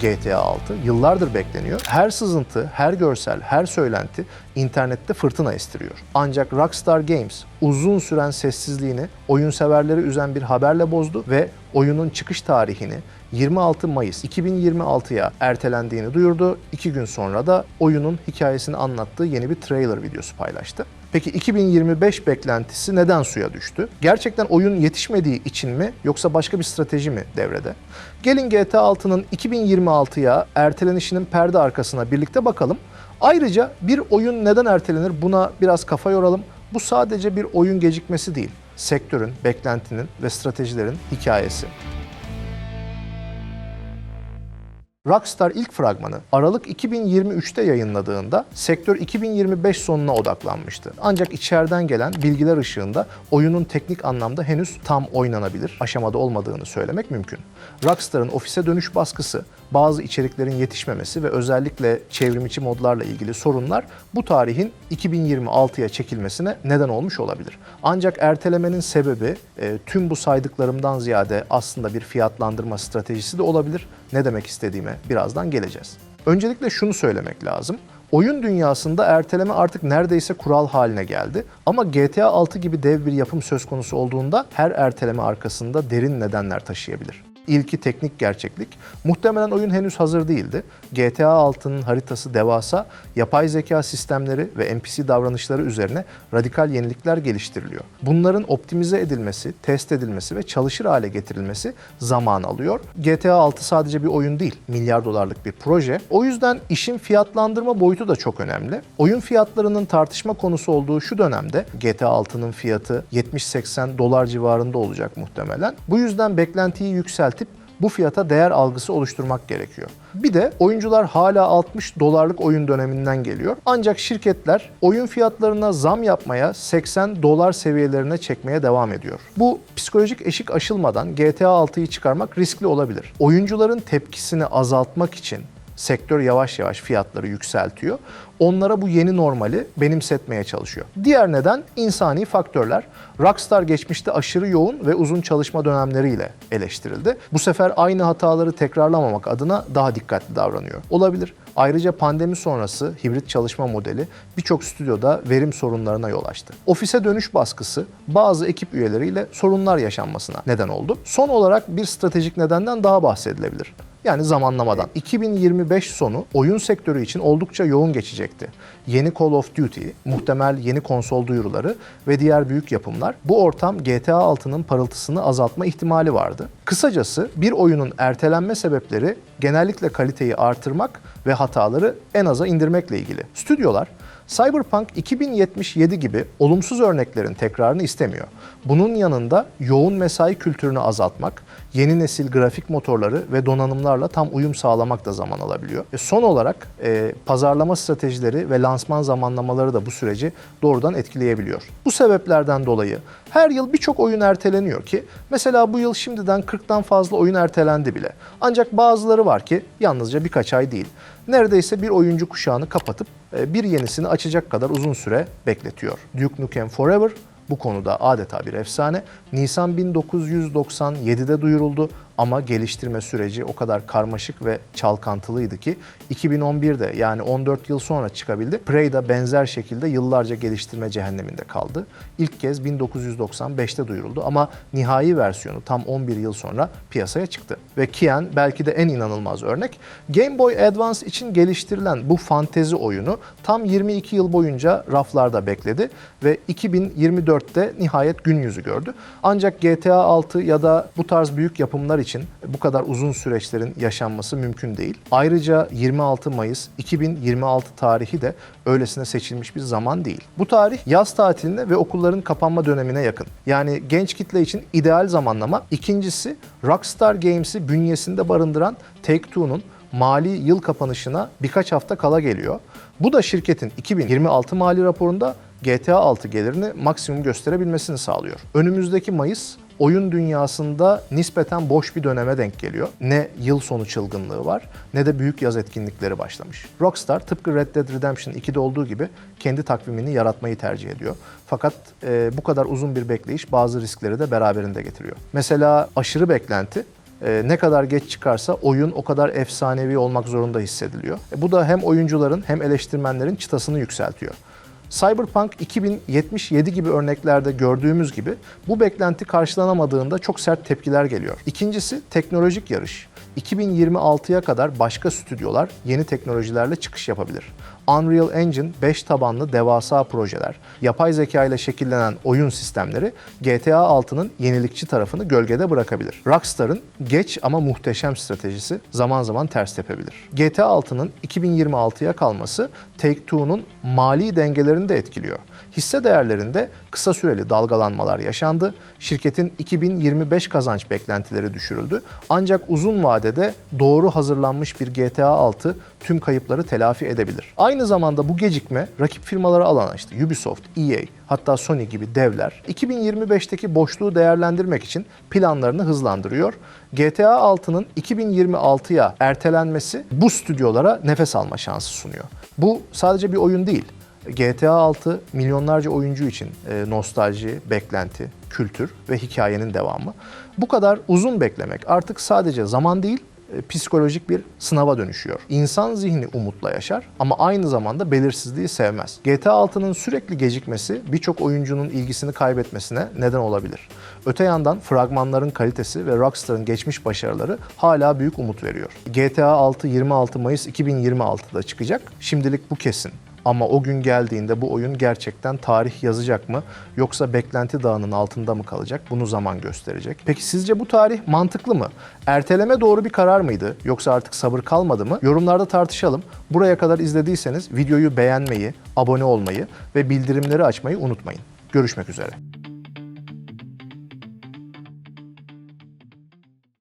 GTA 6. Yıllardır bekleniyor. Her sızıntı, her görsel, her söylenti internette fırtına estiriyor. Ancak Rockstar Games uzun süren sessizliğini oyun severleri üzen bir haberle bozdu ve oyunun çıkış tarihini 26 Mayıs 2026'ya ertelendiğini duyurdu. İki gün sonra da oyunun hikayesini anlattığı yeni bir trailer videosu paylaştı. Peki 2025 beklentisi neden suya düştü? Gerçekten oyun yetişmediği için mi yoksa başka bir strateji mi devrede? Gelin GTA 6'nın 2026'ya ertelenişinin perde arkasına birlikte bakalım. Ayrıca bir oyun neden ertelenir buna biraz kafa yoralım. Bu sadece bir oyun gecikmesi değil. Sektörün, beklentinin ve stratejilerin hikayesi. Rockstar ilk fragmanı Aralık 2023'te yayınladığında sektör 2025 sonuna odaklanmıştı. Ancak içeriden gelen bilgiler ışığında oyunun teknik anlamda henüz tam oynanabilir aşamada olmadığını söylemek mümkün. Rockstar'ın ofise dönüş baskısı, bazı içeriklerin yetişmemesi ve özellikle çevrimiçi modlarla ilgili sorunlar bu tarihin 2026'ya çekilmesine neden olmuş olabilir. Ancak ertelemenin sebebi e, tüm bu saydıklarımdan ziyade aslında bir fiyatlandırma stratejisi de olabilir. Ne demek istediğime birazdan geleceğiz. Öncelikle şunu söylemek lazım. Oyun dünyasında erteleme artık neredeyse kural haline geldi. Ama GTA 6 gibi dev bir yapım söz konusu olduğunda her erteleme arkasında derin nedenler taşıyabilir. İlki teknik gerçeklik. Muhtemelen oyun henüz hazır değildi. GTA 6'nın haritası devasa, yapay zeka sistemleri ve NPC davranışları üzerine radikal yenilikler geliştiriliyor. Bunların optimize edilmesi, test edilmesi ve çalışır hale getirilmesi zaman alıyor. GTA 6 sadece bir oyun değil, milyar dolarlık bir proje. O yüzden işin fiyatlandırma boyutu da çok önemli. Oyun fiyatlarının tartışma konusu olduğu şu dönemde GTA 6'nın fiyatı 70-80 dolar civarında olacak muhtemelen. Bu yüzden beklentiyi yükseltip bu fiyata değer algısı oluşturmak gerekiyor. Bir de oyuncular hala 60 dolarlık oyun döneminden geliyor. Ancak şirketler oyun fiyatlarına zam yapmaya 80 dolar seviyelerine çekmeye devam ediyor. Bu psikolojik eşik aşılmadan GTA 6'yı çıkarmak riskli olabilir. Oyuncuların tepkisini azaltmak için sektör yavaş yavaş fiyatları yükseltiyor. Onlara bu yeni normali benimsetmeye çalışıyor. Diğer neden insani faktörler. Rockstar geçmişte aşırı yoğun ve uzun çalışma dönemleriyle eleştirildi. Bu sefer aynı hataları tekrarlamamak adına daha dikkatli davranıyor. Olabilir. Ayrıca pandemi sonrası hibrit çalışma modeli birçok stüdyoda verim sorunlarına yol açtı. Ofise dönüş baskısı bazı ekip üyeleriyle sorunlar yaşanmasına neden oldu. Son olarak bir stratejik nedenden daha bahsedilebilir. Yani zamanlamadan. 2025 sonu oyun sektörü için oldukça yoğun geçecekti. Yeni Call of Duty, muhtemel yeni konsol duyuruları ve diğer büyük yapımlar bu ortam GTA 6'nın parıltısını azaltma ihtimali vardı. Kısacası bir oyunun ertelenme sebepleri genellikle kaliteyi artırmak ve hataları en aza indirmekle ilgili. Stüdyolar Cyberpunk 2077 gibi olumsuz örneklerin tekrarını istemiyor. Bunun yanında yoğun mesai kültürünü azaltmak, yeni nesil grafik motorları ve donanımlarla tam uyum sağlamak da zaman alabiliyor. E son olarak e, pazarlama stratejileri ve lansman zamanlamaları da bu süreci doğrudan etkileyebiliyor. Bu sebeplerden dolayı her yıl birçok oyun erteleniyor ki mesela bu yıl şimdiden 40'tan fazla oyun ertelendi bile. Ancak bazıları var ki yalnızca birkaç ay değil. Neredeyse bir oyuncu kuşağını kapatıp e, bir yenisini açacak kadar uzun süre bekletiyor. Duke Nukem Forever bu konuda adeta bir efsane. Nisan 1997'de duyuruldu ama geliştirme süreci o kadar karmaşık ve çalkantılıydı ki 2011'de yani 14 yıl sonra çıkabildi. Prey de benzer şekilde yıllarca geliştirme cehenneminde kaldı. İlk kez 1995'te duyuruldu ama nihai versiyonu tam 11 yıl sonra piyasaya çıktı. Ve Kian belki de en inanılmaz örnek. Game Boy Advance için geliştirilen bu fantezi oyunu tam 22 yıl boyunca raflarda bekledi ve 2024'te nihayet gün yüzü gördü. Ancak GTA 6 ya da bu tarz büyük yapımlar için bu kadar uzun süreçlerin yaşanması mümkün değil. Ayrıca 26 Mayıs 2026 tarihi de öylesine seçilmiş bir zaman değil. Bu tarih yaz tatiline ve okulların kapanma dönemine yakın. Yani genç kitle için ideal zamanlama. İkincisi Rockstar Games'i bünyesinde barındıran Take-Two'nun mali yıl kapanışına birkaç hafta kala geliyor. Bu da şirketin 2026 mali raporunda GTA 6 gelirini maksimum gösterebilmesini sağlıyor. Önümüzdeki Mayıs oyun dünyasında nispeten boş bir döneme denk geliyor. Ne yıl sonu çılgınlığı var ne de büyük yaz etkinlikleri başlamış. Rockstar tıpkı Red Dead Redemption 2'de olduğu gibi kendi takvimini yaratmayı tercih ediyor. Fakat e, bu kadar uzun bir bekleyiş bazı riskleri de beraberinde getiriyor. Mesela aşırı beklenti e, ne kadar geç çıkarsa oyun o kadar efsanevi olmak zorunda hissediliyor. E, bu da hem oyuncuların hem eleştirmenlerin çıtasını yükseltiyor. Cyberpunk 2077 gibi örneklerde gördüğümüz gibi bu beklenti karşılanamadığında çok sert tepkiler geliyor. İkincisi teknolojik yarış. 2026'ya kadar başka stüdyolar yeni teknolojilerle çıkış yapabilir. Unreal Engine 5 tabanlı devasa projeler, yapay zeka ile şekillenen oyun sistemleri GTA 6'nın yenilikçi tarafını gölgede bırakabilir. Rockstar'ın geç ama muhteşem stratejisi zaman zaman ters tepebilir. GTA 6'nın 2026'ya kalması Take-Two'nun mali dengelerini de etkiliyor. Hisse değerlerinde kısa süreli dalgalanmalar yaşandı. Şirketin 2025 kazanç beklentileri düşürüldü. Ancak uzun vadede doğru hazırlanmış bir GTA 6 tüm kayıpları telafi edebilir. Aynı zamanda bu gecikme rakip firmaları alan açtı. Ubisoft, EA, hatta Sony gibi devler 2025'teki boşluğu değerlendirmek için planlarını hızlandırıyor. GTA 6'nın 2026'ya ertelenmesi bu stüdyolara nefes alma şansı sunuyor. Bu sadece bir oyun değil. GTA 6 milyonlarca oyuncu için e, nostalji, beklenti, kültür ve hikayenin devamı. Bu kadar uzun beklemek artık sadece zaman değil, psikolojik bir sınava dönüşüyor. İnsan zihni umutla yaşar ama aynı zamanda belirsizliği sevmez. GTA 6'nın sürekli gecikmesi birçok oyuncunun ilgisini kaybetmesine neden olabilir. Öte yandan fragmanların kalitesi ve Rockstar'ın geçmiş başarıları hala büyük umut veriyor. GTA 6 26 Mayıs 2026'da çıkacak. Şimdilik bu kesin. Ama o gün geldiğinde bu oyun gerçekten tarih yazacak mı yoksa beklenti dağının altında mı kalacak? Bunu zaman gösterecek. Peki sizce bu tarih mantıklı mı? Erteleme doğru bir karar mıydı yoksa artık sabır kalmadı mı? Yorumlarda tartışalım. Buraya kadar izlediyseniz videoyu beğenmeyi, abone olmayı ve bildirimleri açmayı unutmayın. Görüşmek üzere.